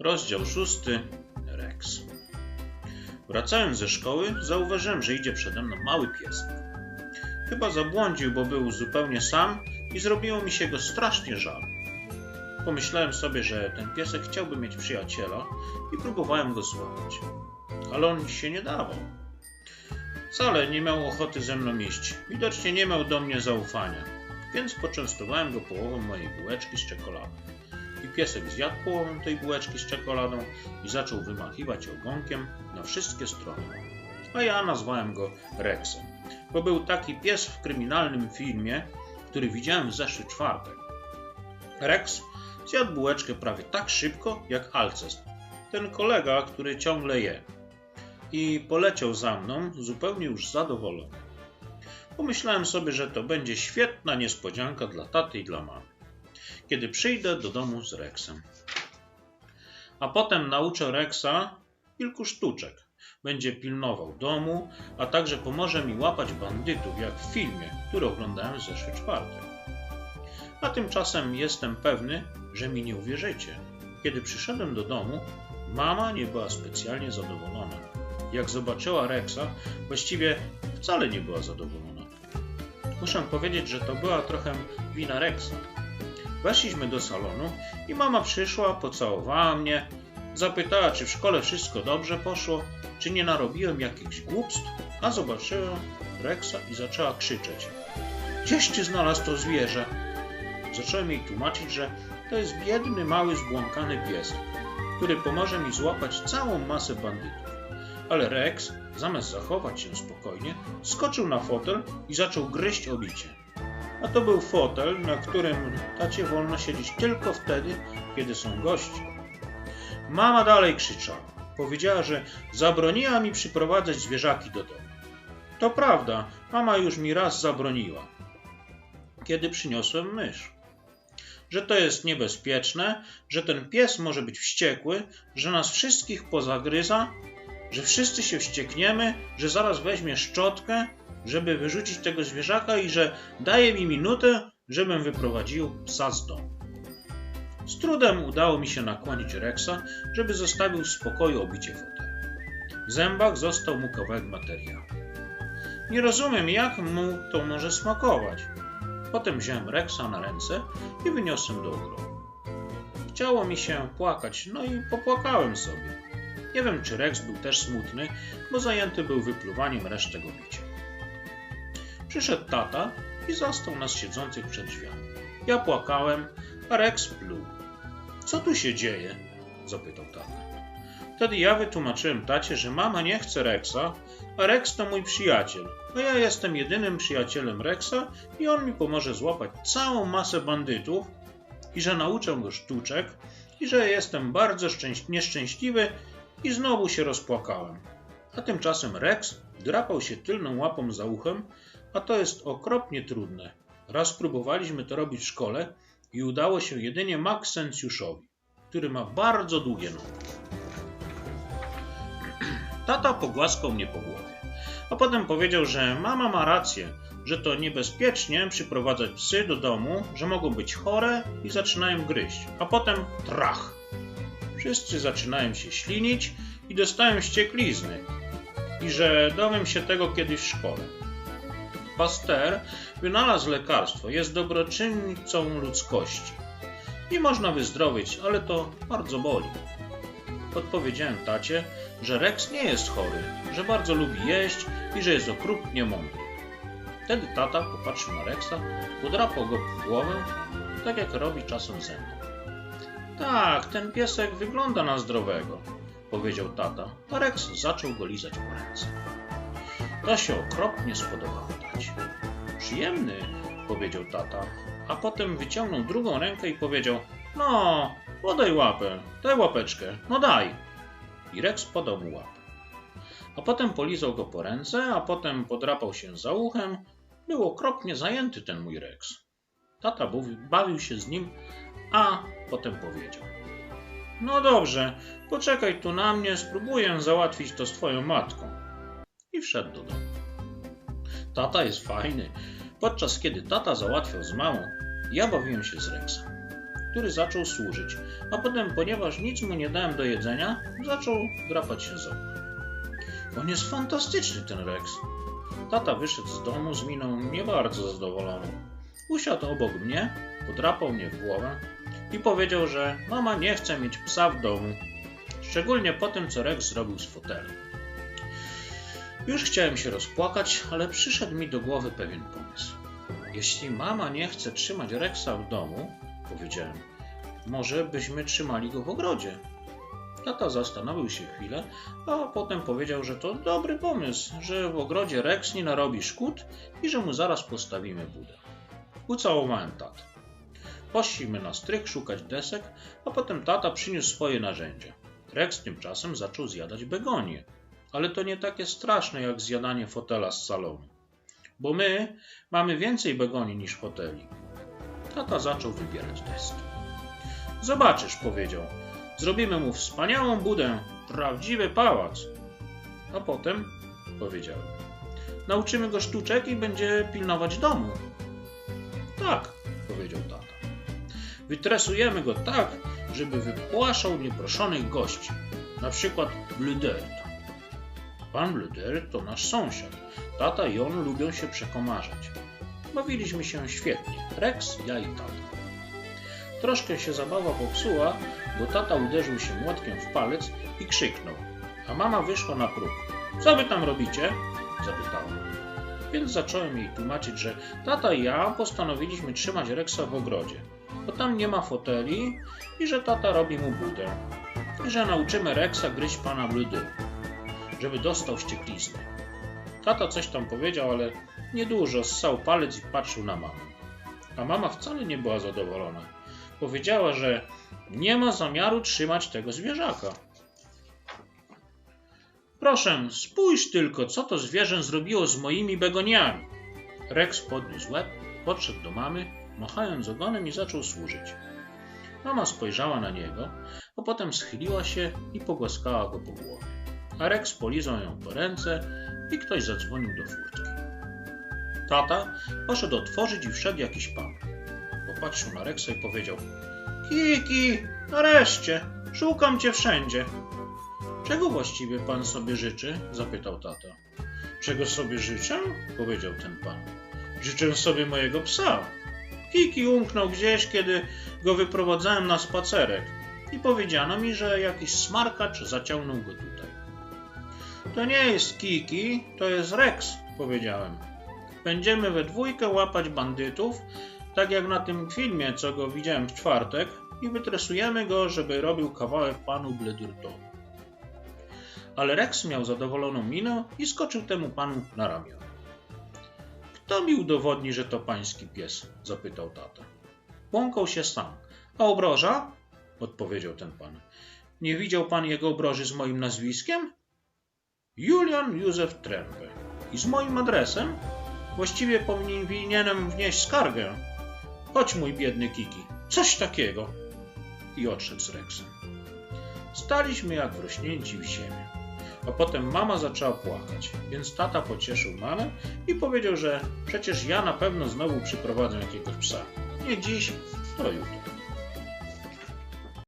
Rozdział szósty. Rex. Wracając ze szkoły, zauważyłem, że idzie przede mną mały piesek. Chyba zabłądził, bo był zupełnie sam i zrobiło mi się go strasznie żal. Pomyślałem sobie, że ten piesek chciałby mieć przyjaciela i próbowałem go złapać. Ale on się nie dawał. Wcale nie miał ochoty ze mną iść. Widocznie nie miał do mnie zaufania, więc poczęstowałem go połową mojej bułeczki z czekoladą. I piesek zjadł połowę tej bułeczki z czekoladą i zaczął wymachiwać ogonkiem na wszystkie strony. A ja nazwałem go Rexem, bo był taki pies w kryminalnym filmie, który widziałem w zeszły czwartek. Rex zjadł bułeczkę prawie tak szybko jak Alcest, ten kolega, który ciągle je. I poleciał za mną, zupełnie już zadowolony. Pomyślałem sobie, że to będzie świetna niespodzianka dla taty i dla mamy, kiedy przyjdę do domu z Rexem. A potem nauczę Rexa kilku sztuczek. Będzie pilnował domu, a także pomoże mi łapać bandytów, jak w filmie, który oglądałem w zeszły czwartek. A tymczasem jestem pewny, że mi nie uwierzycie. Kiedy przyszedłem do domu, mama nie była specjalnie zadowolona. Jak zobaczyła Rexa, właściwie wcale nie była zadowolona. Muszę powiedzieć, że to była trochę wina Rexa. Weszliśmy do salonu i mama przyszła, pocałowała mnie, zapytała, czy w szkole wszystko dobrze poszło, czy nie narobiłem jakichś głupstw, a zobaczyła Rexa i zaczęła krzyczeć. Gdzieś ty znalazł to zwierzę? Zacząłem jej tłumaczyć, że to jest biedny, mały, zbłąkany pies, który pomoże mi złapać całą masę bandytów. Ale Rex, zamiast zachować się spokojnie, skoczył na fotel i zaczął gryźć obicie. A to był fotel, na którym tacie wolno siedzieć tylko wtedy, kiedy są goście. Mama dalej krzyczała. Powiedziała, że zabroniła mi przyprowadzać zwierzaki do domu. To prawda, mama już mi raz zabroniła, kiedy przyniosłem mysz. Że to jest niebezpieczne, że ten pies może być wściekły, że nas wszystkich pozagryza, że wszyscy się wściekniemy, że zaraz weźmie szczotkę, żeby wyrzucić tego zwierzaka i że daje mi minutę, żebym wyprowadził psa z domu. Z trudem udało mi się nakłonić Rexa, żeby zostawił w spokoju obicie fotela. W zębach został mu kawałek materiału. Nie rozumiem, jak mu to może smakować. Potem wziąłem Rexa na ręce i wyniosłem do ogrodu. Chciało mi się płakać, no i popłakałem sobie. Nie wiem, czy Rex był też smutny, bo zajęty był wypluwaniem resztek obicia. Przyszedł tata i zastał nas siedzących przed drzwiami. Ja płakałem, a Rex pluł. Co tu się dzieje? zapytał tata. Wtedy ja wytłumaczyłem tacie, że mama nie chce Rexa, a Rex to mój przyjaciel, a ja jestem jedynym przyjacielem Rexa i on mi pomoże złapać całą masę bandytów i że nauczę go sztuczek i że jestem bardzo nieszczęśliwy i znowu się rozpłakałem. A tymczasem Rex drapał się tylną łapą za uchem, a to jest okropnie trudne. Raz próbowaliśmy to robić w szkole i udało się jedynie Max Sencjuszowi, który ma bardzo długie nogi. Tata pogłaskał mnie po głowie, a potem powiedział, że mama ma rację, że to niebezpiecznie przyprowadzać psy do domu, że mogą być chore i zaczynają gryźć, a potem trach. Wszyscy zaczynają się ślinić i dostają ścieklizny, i że dowiem się tego kiedyś w szkole. Pasteur wynalazł lekarstwo, jest dobroczynnicą ludzkości. Nie można wyzdrowieć, ale to bardzo boli. Odpowiedziałem tacie, że Rex nie jest chory, że bardzo lubi jeść i że jest okrutnie mądry. Wtedy tata popatrzył na Rexa, podrapał go w głowę, tak jak robi czasem ze mną. Tak, ten piesek wygląda na zdrowego, powiedział tata, a Rex zaczął go lizać po ręce. To się okropnie spodobało tacie. Przyjemny, powiedział tata, a potem wyciągnął drugą rękę i powiedział: No, podaj łapę, daj łapeczkę, no daj. I Rex podał mu łapę. A potem polizał go po ręce, a potem podrapał się za uchem. Był okropnie zajęty ten mój Rex. Tata bawił się z nim, a potem powiedział: No dobrze, poczekaj tu na mnie, spróbuję załatwić to z twoją matką. I wszedł do domu. Tata jest fajny. Podczas kiedy tata załatwiał z mamą, ja bawiłem się z Rexem. który zaczął służyć, a potem, ponieważ nic mu nie dałem do jedzenia, zaczął drapać się za On jest fantastyczny, ten Rex. Tata wyszedł z domu z miną nie bardzo zadowoloną. Usiadł obok mnie, podrapał mnie w głowę i powiedział, że mama nie chce mieć psa w domu. Szczególnie po tym, co Rex zrobił z fotelem. Już chciałem się rozpłakać, ale przyszedł mi do głowy pewien pomysł. Jeśli mama nie chce trzymać Rexa w domu, powiedziałem, może byśmy trzymali go w ogrodzie. Tata zastanowił się chwilę, a potem powiedział, że to dobry pomysł, że w ogrodzie Rex nie narobi szkód i że mu zaraz postawimy budę. Ucałowałem tatę. Poszliśmy na strych szukać desek, a potem tata przyniósł swoje narzędzia. Rex tymczasem zaczął zjadać begonie, ale to nie takie straszne jak zjadanie fotela z salonu, bo my mamy więcej begoni niż foteli. Tata zaczął wybierać deski. Zobaczysz, powiedział, zrobimy mu wspaniałą budę, prawdziwy pałac. A potem, powiedziałem, nauczymy go sztuczek i będzie pilnować domu. Tak, powiedział tata. Wytresujemy go tak, żeby wypłaszał nieproszonych gości, na przykład Bluderta. Pan Bluder to nasz sąsiad. Tata i on lubią się przekomarzać. Bawiliśmy się świetnie. Rex, ja i tata. Troszkę się zabawa popsuła, bo tata uderzył się młotkiem w palec i krzyknął, a mama wyszła na próg. Co wy tam robicie? zapytała. Więc zacząłem jej tłumaczyć, że tata i ja postanowiliśmy trzymać Rexa w ogrodzie, bo tam nie ma foteli i że tata robi mu budę. I że nauczymy Rexa gryźć pana bludy, żeby dostał ścieklizny. Tata coś tam powiedział, ale niedużo, ssał palec i patrzył na mamę. A mama wcale nie była zadowolona. Powiedziała, że nie ma zamiaru trzymać tego zwierzaka. Proszę, spójrz tylko, co to zwierzę zrobiło z moimi begoniami. Rex podniósł łeb, podszedł do mamy, machając ogonem i zaczął służyć. Mama spojrzała na niego, a potem schyliła się i pogłaskała go po głowie. A Rex polizał ją po ręce i ktoś zadzwonił do furtki. Tata poszedł otworzyć i wszedł jakiś pan. Popatrzył na Rexa i powiedział Kiki, nareszcie, szukam cię wszędzie. Czego właściwie pan sobie życzy? zapytał tata. Czego sobie życzę? powiedział ten pan. Życzę sobie mojego psa. Kiki umknął gdzieś, kiedy go wyprowadzałem na spacerek i powiedziano mi, że jakiś smarkacz zaciągnął go tutaj. To nie jest Kiki, to jest Rex, powiedziałem. Będziemy we dwójkę łapać bandytów, tak jak na tym filmie, co go widziałem w czwartek, i wytresujemy go, żeby robił kawałek panu Bledurtowi. Ale Rex miał zadowoloną minę i skoczył temu panu na ramię. Kto mi udowodni, że to pański pies? zapytał tata. Błąkał się sam. A obroża? odpowiedział ten pan. Nie widział pan jego obroży z moim nazwiskiem? Julian Józef Trępę. I z moim adresem? Właściwie powinienem wnieść skargę. Chodź, mój biedny Kiki. Coś takiego. I odszedł z Rexem. Staliśmy jak wrośnięci w ziemię. A potem mama zaczęła płakać, więc tata pocieszył mamę i powiedział, że przecież ja na pewno znowu przyprowadzę jakiegoś psa. Nie dziś, to jutro.